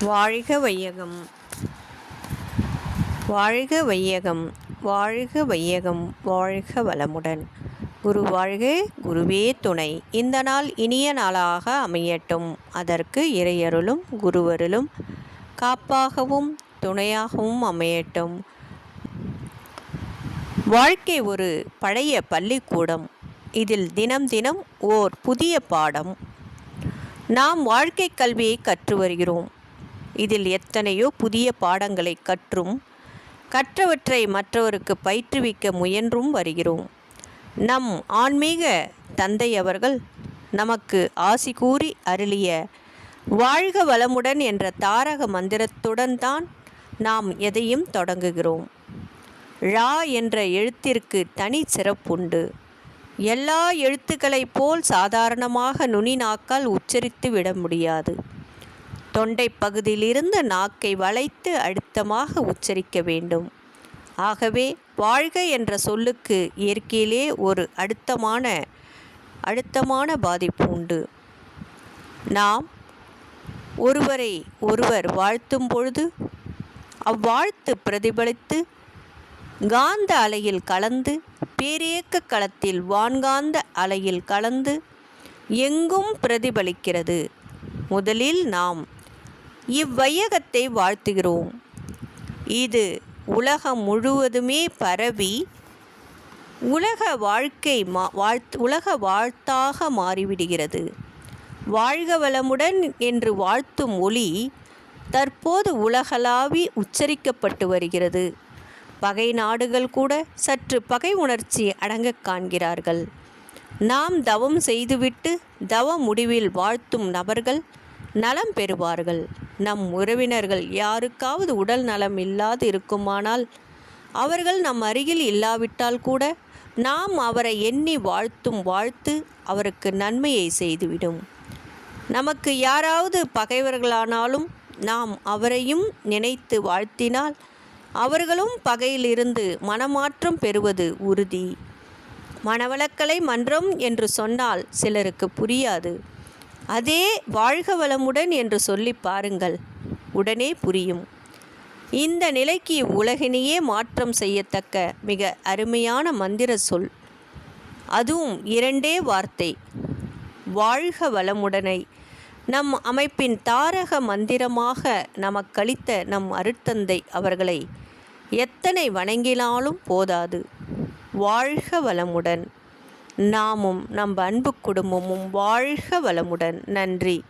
வாழ்க வையகம். வாழ்க வையகம் வாழ்க வையகம் வாழ்க வளமுடன். குரு வாழ்க குருவே துணை. இந்த நாள் இனிய நாளாக அமையட்டும். அதற்கு இறையருளும் குருவருளும் காப்பாகவும் துணையாகவும் அமையட்டும். வாழ்க்கை ஒரு பழைய பள்ளிக்கூடம். இதில் தினம் தினம் ஓர் புதிய பாடம். நாம் வாழ்க்கை கல்வியை கற்று வருகிறோம். இதில் எத்தனையோ புதிய பாடங்களை கற்றும் கற்றவற்றை மற்றவருக்கு பயிற்றுவிக்க முயன்றும் வருகிறோம். நம் ஆன்மீக தந்தை அவர்கள் நமக்கு ஆசி கூறி அருளிய வாழ்க வளமுடன் என்ற தாரக மந்திரத்துடன் தான் நாம் எதையும் தொடங்குகிறோம். ழா என்ற எழுத்திற்கு தனி சிறப்புண்டு. எல்லா எழுத்துக்களைப் போல் சாதாரணமாக நுனி நாக்கால் உச்சரித்து விட முடியாது. தொண்டை பகுதியிலிருந்து நாக்கை வளைத்து அழுத்தமாக உச்சரிக்க வேண்டும். ஆகவே வாழ்க என்ற சொல்லுக்கு இயற்கையிலே ஒரு அழுத்தமான அழுத்தமான பாதிப்பு உண்டு. நாம் ஒருவரை ஒருவர் வாழ்த்தும் பொழுது அவ்வாழ்த்து பிரதிபலித்து காந்த அலையில் கலந்து பேரியக்க களத்தில் வான்காந்த அலையில் கலந்து எங்கும் பிரதிபலிக்கிறது. முதலில் நாம் இவ்வையகத்தை வாழ்த்துகிறோம். இது உலகம் முழுவதுமே பரவி உலக வாழ்க்கை மா வாழ்த் உலக வாழ்த்தாக மாறிவிடுகிறது. வாழ்க வளமுடன் என்று வாழ்த்தும் ஒளி தற்போது உலகளாவி உச்சரிக்கப்பட்டு வருகிறது. பகை நாடுகள் கூட சற்று பகை உணர்ச்சி அடங்கக் காண்கிறார்கள். நாம் தவம் செய்துவிட்டு தவ முடிவில் வாழ்த்தும் நபர்கள் நலம் பெறுவார்கள். நம் உறவினர்கள் யாருக்காவது உடல் நலம் இல்லாது இருக்குமானால் அவர்கள் நம் அருகில் இல்லாவிட்டால் கூட நாம் அவரை எண்ணி வாழ்த்தும் வாழ்த்து அவருக்கு நன்மையை செய்துவிடும். நமக்கு யாராவது பகைவர்களானாலும் நாம் அவரையும் நினைத்து வாழ்த்தினால் அவர்களும் பகையிலிருந்து மனமாற்றம் பெறுவது உறுதி. மனவளக்கலை மன்றம் என்று சொன்னால் சிலருக்கு புரியாது. அதே வாழ்க வளமுடன் என்று சொல்லி பாருங்கள். உடனே புரியும். இந்த நிலைக்கு உலகினையே மாற்றம் செய்யத்தக்க மிக அருமையான மந்திர சொல். அதுவும் இரண்டே வார்த்தை. வாழ்க வளமுடனை நம் அமைப்பின் தாரக மந்திரமாக நமக்களித்த நம் அருட்தந்தை அவர்களை எத்தனை வணங்கினாலும் போதாது. வாழ்க வளமுடன் நாமும் நம் அன்பு குடும்பமும் வாழ்க வளமுடன். நன்றி.